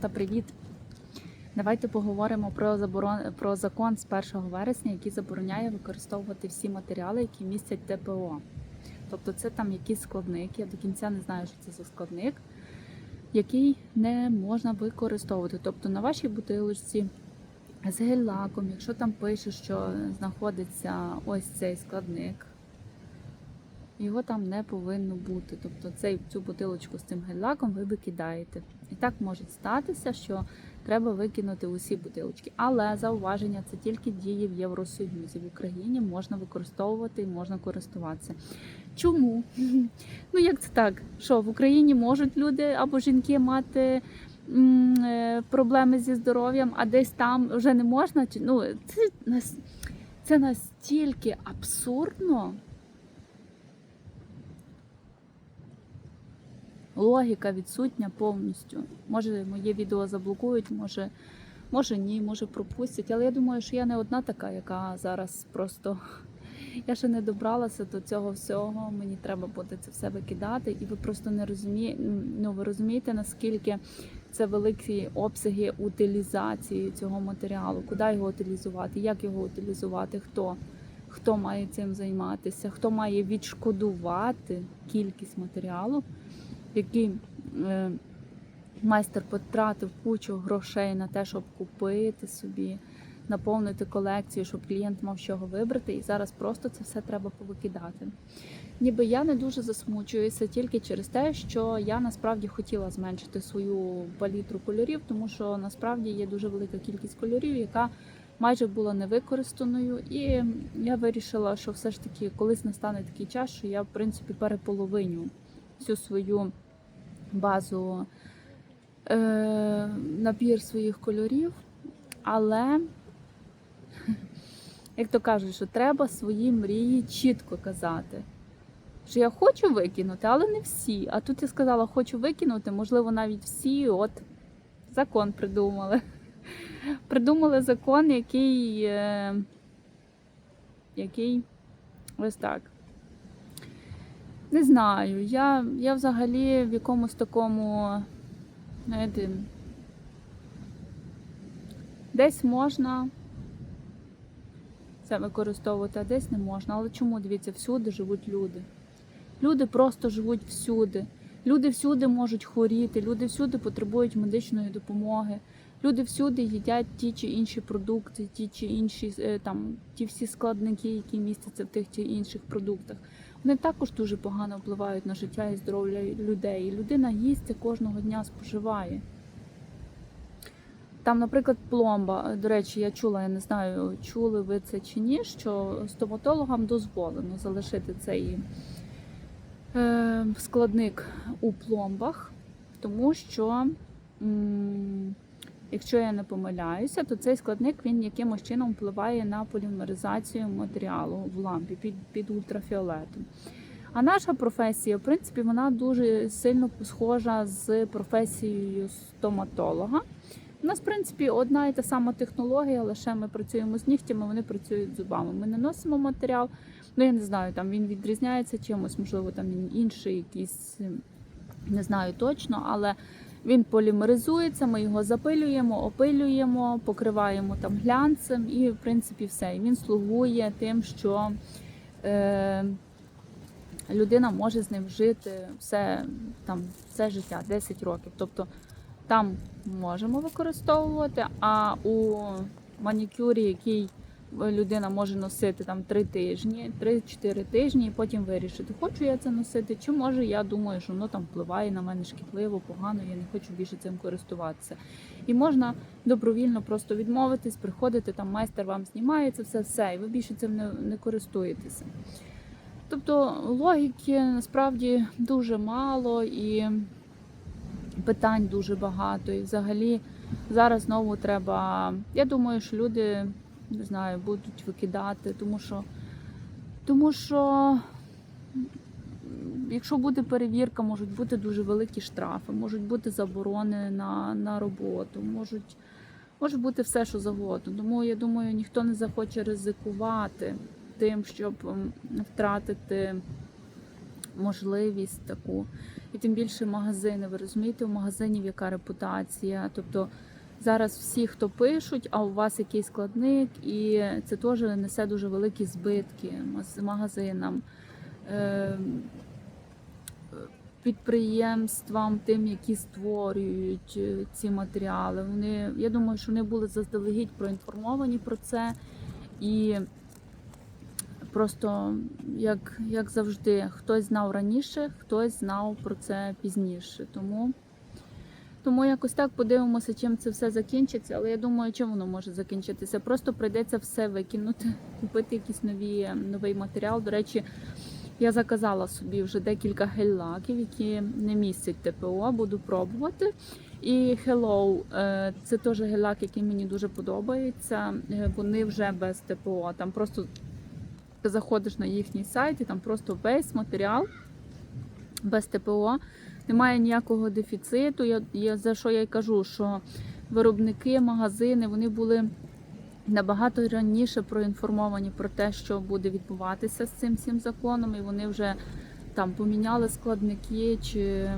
Та привіт! Давайте поговоримо про заборон... про закон з 1 вересня, який забороняє використовувати всі матеріали, які містять ТПО. Тобто це там якийсь складник, я до кінця не знаю, що це за складник, який не можна використовувати. Тобто на вашій бутилочці з гель-лаком, якщо там пише, що знаходиться ось цей складник, його там не повинно бути. Тобто цей, цю бутилочку з цим гель-лаком ви викидаєте. І так може статися, що треба викинути усі бутилочки. Але зауваження це тільки діє в Євросоюзі. В Україні можна використовувати і можна користуватися. Чому? Ну як це так? Що в Україні можуть люди або жінки мати е, проблеми зі здоров'ям, а десь там вже не можна? Ну, це, це настільки абсурдно. Логіка відсутня повністю. Може, моє відео заблокують, може, може ні, може пропустять. Але я думаю, що я не одна така, яка зараз просто. Я ще не добралася до цього всього. Мені треба буде це все викидати, і ви просто не розумієте. Ну ви розумієте, наскільки це великі обсяги утилізації цього матеріалу, куди його утилізувати, як його утилізувати, хто, хто має цим займатися, хто має відшкодувати кількість матеріалу який е, майстер потратив кучу грошей на те, щоб купити собі, наповнити колекцію, щоб клієнт мав чого вибрати, і зараз просто це все треба повикидати. Ніби я не дуже засмучуюся тільки через те, що я насправді хотіла зменшити свою палітру кольорів, тому що насправді є дуже велика кількість кольорів, яка майже була невикористаною. І я вирішила, що все ж таки колись настане такий час, що я в принципі переполовиню всю свою базу е, набір своїх кольорів, але, як то кажуть, що треба свої мрії чітко казати. Що я хочу викинути, але не всі. А тут я сказала, хочу викинути, можливо, навіть всі. От закон придумали. Придумали закон, який, е, який ось так. Не знаю. Я, я взагалі в якомусь такому, знаєте, десь можна це використовувати, а десь не можна. Але чому дивіться, всюди живуть люди? Люди просто живуть всюди. Люди всюди можуть хворіти, люди всюди потребують медичної допомоги. Люди всюди їдять ті чи інші продукти, ті чи інші е, там ті всі складники, які містяться в тих чи інших продуктах. Вони також дуже погано впливають на життя і здоров'я людей. Людина їсть це кожного дня споживає. Там, наприклад, пломба. До речі, я чула, я не знаю, чули ви це чи ні, що стоматологам дозволено залишити цей е, складник у пломбах, тому що, якщо я не помиляюся, то цей складник він якимось чином впливає на полімеризацію матеріалу в лампі під, під ультрафіолетом. А наша професія, в принципі, вона дуже сильно схожа з професією стоматолога. У нас, в принципі, одна і та сама технологія, лише ми працюємо з нігтями, вони працюють зубами. Ми наносимо матеріал. Ну, я не знаю, там він відрізняється чимось, можливо, там він інший, якийсь, не знаю точно, але він полімеризується, ми його запилюємо, опилюємо, покриваємо там глянцем і, в принципі, все. І він слугує тим, що е, людина може з ним жити все, там, все життя, 10 років. Тобто там можемо використовувати, а у манікюрі, який людина може носити там 3 тижні, 3-4 тижні, і потім вирішити, хочу я це носити, чи може я думаю, що воно там впливає на мене шкідливо, погано, я не хочу більше цим користуватися. І можна добровільно просто відмовитись, приходити, там майстер вам знімає це все, все, і ви більше цим не, не користуєтеся. Тобто логіки насправді дуже мало і питань дуже багато. І взагалі зараз знову треба. Я думаю, що люди не знаю, будуть викидати, тому що, тому що якщо буде перевірка, можуть бути дуже великі штрафи, можуть бути заборони на, на роботу, можуть, може бути все, що завгодно. Тому я думаю, ніхто не захоче ризикувати тим, щоб втратити можливість таку. І тим більше магазини. Ви розумієте, у магазинів яка репутація. Тобто зараз всі, хто пишуть, а у вас якийсь складник, і це теж несе дуже великі збитки маз- магазинам. Е, Підприємствам, тим, які створюють е, ці матеріали, вони я думаю, що вони були заздалегідь проінформовані про це, і просто як, як завжди, хтось знав раніше, хтось знав про це пізніше. Тому, тому якось так подивимося, чим це все закінчиться. Але я думаю, чим воно може закінчитися. Просто прийдеться все викинути, купити якийсь нові, новий матеріал. До речі, я заказала собі вже декілька гель-лаків, які не містять ТПО, буду пробувати. І Hello, е, це теж гель-лак, який мені дуже подобається. Е, Вони вже без ТПО. Там просто ти заходиш на їхній сайт, і там просто весь матеріал без ТПО. Немає ніякого дефіциту. Я, я за що я й кажу, що виробники, магазини вони були набагато раніше проінформовані про те, що буде відбуватися з цим всім законом, і вони вже там поміняли складники, чи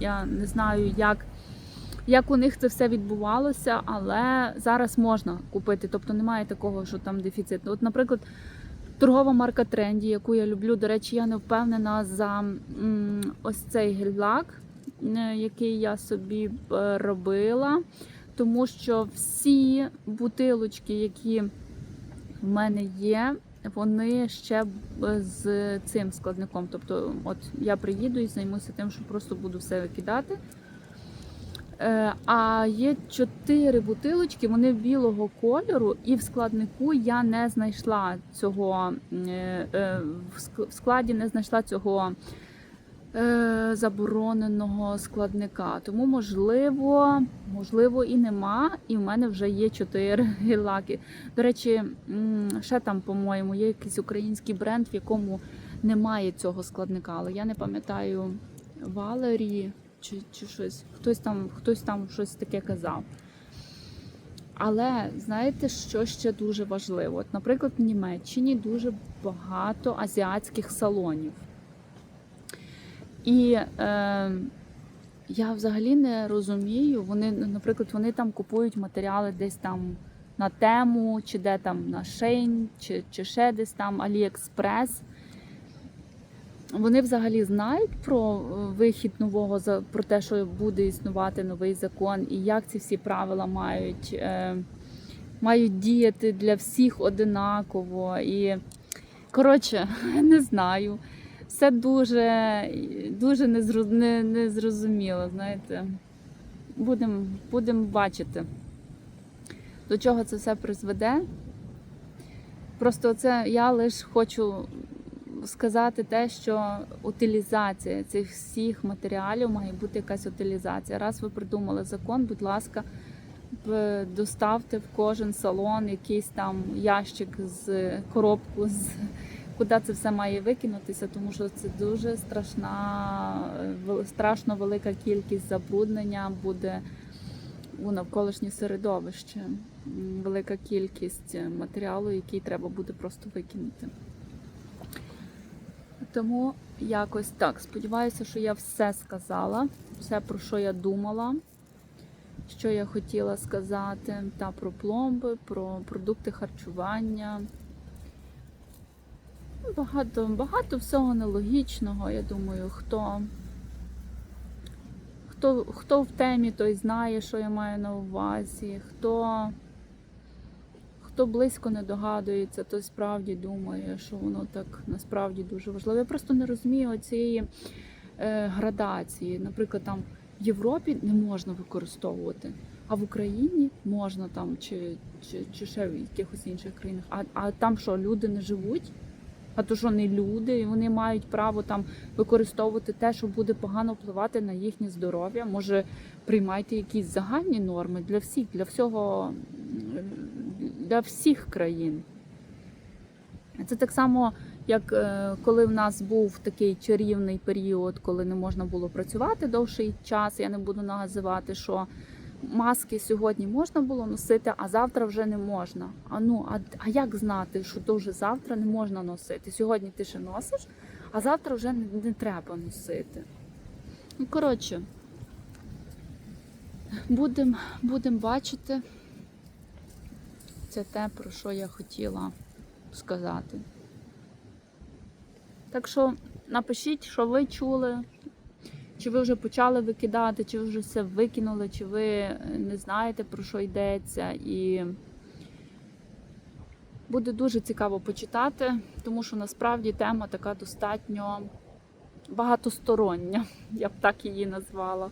я не знаю, як. Як у них це все відбувалося, але зараз можна купити, тобто немає такого, що там дефіцит. От, наприклад, торгова марка Тренді, яку я люблю. До речі, я не впевнена за ось цей гель-лак, е, який я собі е, робила, тому що всі бутилочки, які в мене є, вони ще з цим складником. Тобто, от я приїду і займуся тим, що просто буду все викидати. Е, А є чотири бутилочки, вони білого кольору, і в складнику я не знайшла цього е, е, в складі не знайшла цього забороненого складника. Тому можливо, можливо, і нема. І в мене вже є чотири гель-лаки. До речі, ще там, по-моєму, є якийсь український бренд, в якому немає цього складника, але я не пам'ятаю Валері чи, чи щось. Хтось там, хтось там щось таке казав. Але знаєте, що ще дуже важливо? От, наприклад, в Німеччині дуже багато азіатських салонів. І е, я взагалі не розумію. Вони, наприклад, вони там купують матеріали десь там на тему, чи де там на Шейн, чи, чи ще десь там Аліекспрес. Вони взагалі знають про е, вихід нового про те, що буде існувати новий закон, і як ці всі правила мають, е, мають діяти для всіх одинаково. І коротше, не знаю. Все дуже, дуже незрозуміло, знаєте. Будемо будем бачити, до чого це все призведе. Просто це я лише хочу сказати те, що утилізація цих всіх матеріалів має бути якась утилізація. Раз ви придумали закон, будь ласка, доставте в кожен салон якийсь там ящик з коробку, з куди це все має викинутися, тому що це дуже страшна, е, страшно велика кількість забруднення буде у навколишнє середовище. Велика кількість матеріалу, який треба буде просто викинути. Тому якось так. Сподіваюся, що я все сказала, все про що я думала, що я хотіла сказати, та про пломби, про продукти харчування. Багато, багато всього нелогічного. Я думаю, хто, хто, хто в темі, той знає, що я маю на увазі. Хто, хто близько не догадується, той справді думає, що воно так насправді дуже важливо. Я просто не розумію цієї е, градації. Наприклад, там в Європі не можна використовувати, а в Україні можна там чи, чи, чи ще в якихось інших країнах. А, а там що, люди не живуть? А то що не люди, і вони мають право там використовувати те, що буде погано впливати на їхнє здоров'я. Може, приймайте якісь загальні норми для всіх, для всього, для всіх країн. Це так само, як е, коли в нас був такий чарівний період, коли не можна було працювати довший час. Я не буду називати, що маски сьогодні можна було носити, а завтра вже не можна. А ну, а, а як знати, що то вже завтра не можна носити? Сьогодні ти ще носиш, а завтра вже не, не треба носити. Ну, коротше, будемо будем бачити. Це те, про що я хотіла сказати. Так що напишіть, що ви чули, чи ви вже почали викидати, чи ви вже все викинули, чи ви не знаєте, про що йдеться. І буде дуже цікаво почитати, тому що насправді тема така достатньо багатостороння, я б так її назвала.